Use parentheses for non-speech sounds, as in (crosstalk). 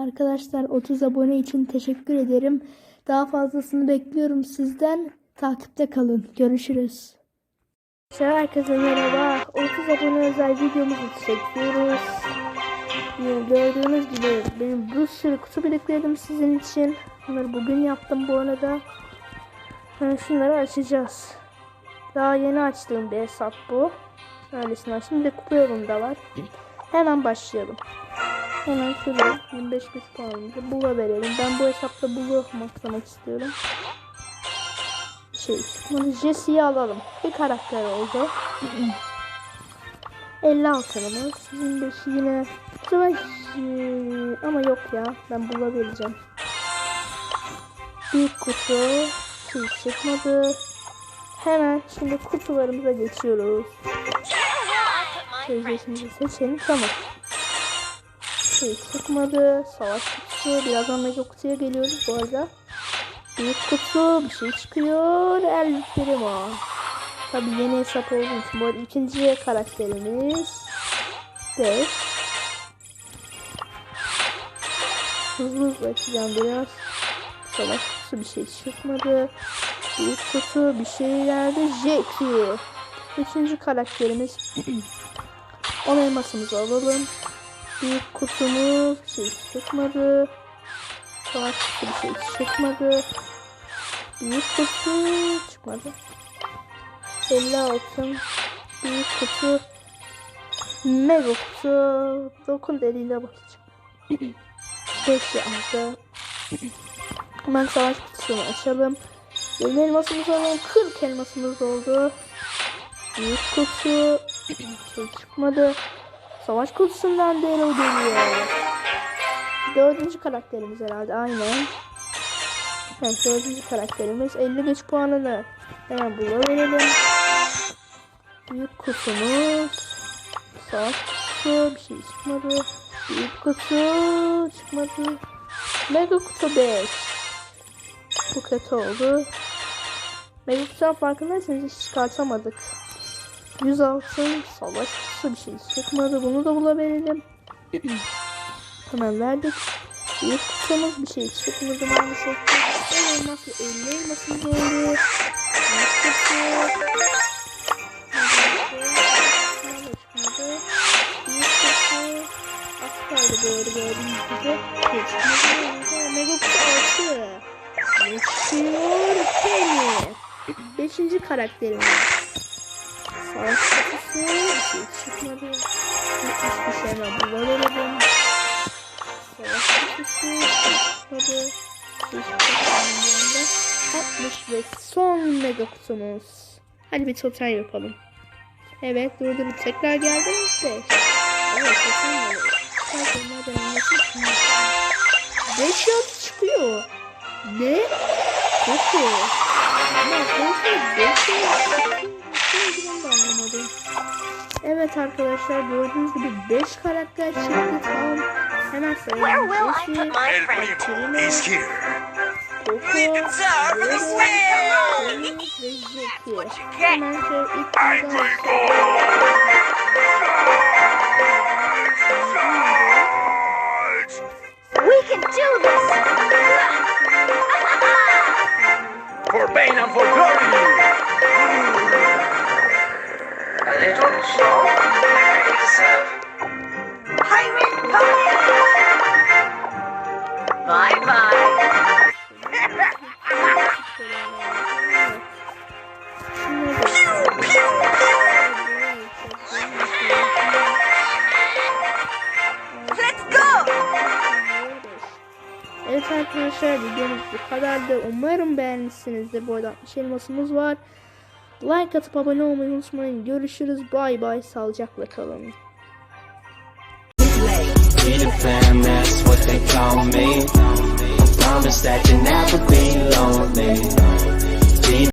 Arkadaşlar 30 abone için teşekkür ederim. Daha fazlasını bekliyorum sizden. Takipte kalın. Görüşürüz. Arkadaşlar herkese merhaba. 30 abone özel videomuzu çekiyoruz. Gördüğünüz gibi benim bir sürü kutu biriktirdim sizin için. Bunları bugün yaptım bu arada. Yani şunları açacağız. Daha yeni açtığım bir hesap bu. Öylesine açtım. Bir de kupa yolunda var. Hemen başlayalım. Hemen şuraya 25 bin puanımızı bula verelim. Ben bu hesapta bulu maklamak istiyorum. Şey çıkmadı. Jesse'yi alalım. Bir karakter oldu. 50 altınımız. 25 yine. Sefer J- ama yok ya. Ben bula vereceğim. Bir kutu. Şey çıkmadı. Hemen şimdi kutularımıza geçiyoruz. Sözleşimizi seçelim. Tamam. Şey çıkmadı. Savaş kutusu. Birazdan mega kutuya geliyoruz bu arada. Büyük kutu. Bir şey çıkıyor. El Primo. Tabi yeni hesap olduğu için. Bu arada ikinci karakterimiz. 5. Hızlı hızlı açacağım biraz. Savaş kutusu bir şey çıkmadı. Büyük kutu bir şey geldi. Jackie. Üçüncü karakterimiz. (clears throat) 10 elmasımızı alalım. Büyük kutumuz bir şey çıkmadı. Savaş bir şey çıkmadı. Büyük kutu çıkmadı. 50 altın. Büyük kutu. Mega kutu. Dokun deliyle basacağım. 5 yazdı. Hemen savaş kutusunu açalım. 20 elmasımız alalım. 40 elmasımız oldu. Büyük kutu. (clears throat) şey çıkmadı. Savaş kutusundan Daryl geliyor. Dördüncü karakterimiz herhalde aynen. Evet dördüncü karakterimiz 55 puanını hemen bula verelim. Büyük kutumuz. Savaş kutusu bir şey çıkmadı. Büyük kutu çıkmadı. Mega kutu 5. Bu kötü oldu. Mega kutudan farkındaysanız hiç çıkartamadık. 100 altın savaş kutusu bir şey çıkmadı. Bunu da bulabilirim. (clears throat) Hemen verdik. Büyük kutumuz bir şey çıkmadı maalesef. El elması 50 elmasımız oldu. Doğru gördüğünüz gibi. Çıkmadı. Mega kutu 6. Geçiyor Penny. Beşinci karakterimiz. Savaş şey çıkmadı. Hiçbir şey hemen bulamadım. Savaş şey çıkmadı. Hiçbir şey 60 ve son mega kutumuz. Hadi bir total yapalım. Evet durdurup tekrar geldim. 5. Evet total? 5 yaz çıkıyor. Ne? Kötü. Ama kötü. 5 yaz çıkıyor. Anlamadım. Evet arkadaşlar gördüğünüz gibi 5 karakter çıktı tam. Hemen Where sayalım. will I Jessie, put my El friend? Primo is here. Coco. Penny ve get? Hemen şöyle ilk. We can do this. For pain and for glory. (laughs) Bye bye. Let's go. Evet arkadaşlar videomuz bu kadardı. Umarım beğenmişsinizdir. Bu arada 60 elmasımız var. Like atıp abone olmayı unutmayın. Görüşürüz. Bay bay. Sağlıcakla kalın. Promise that you'll never be lonely.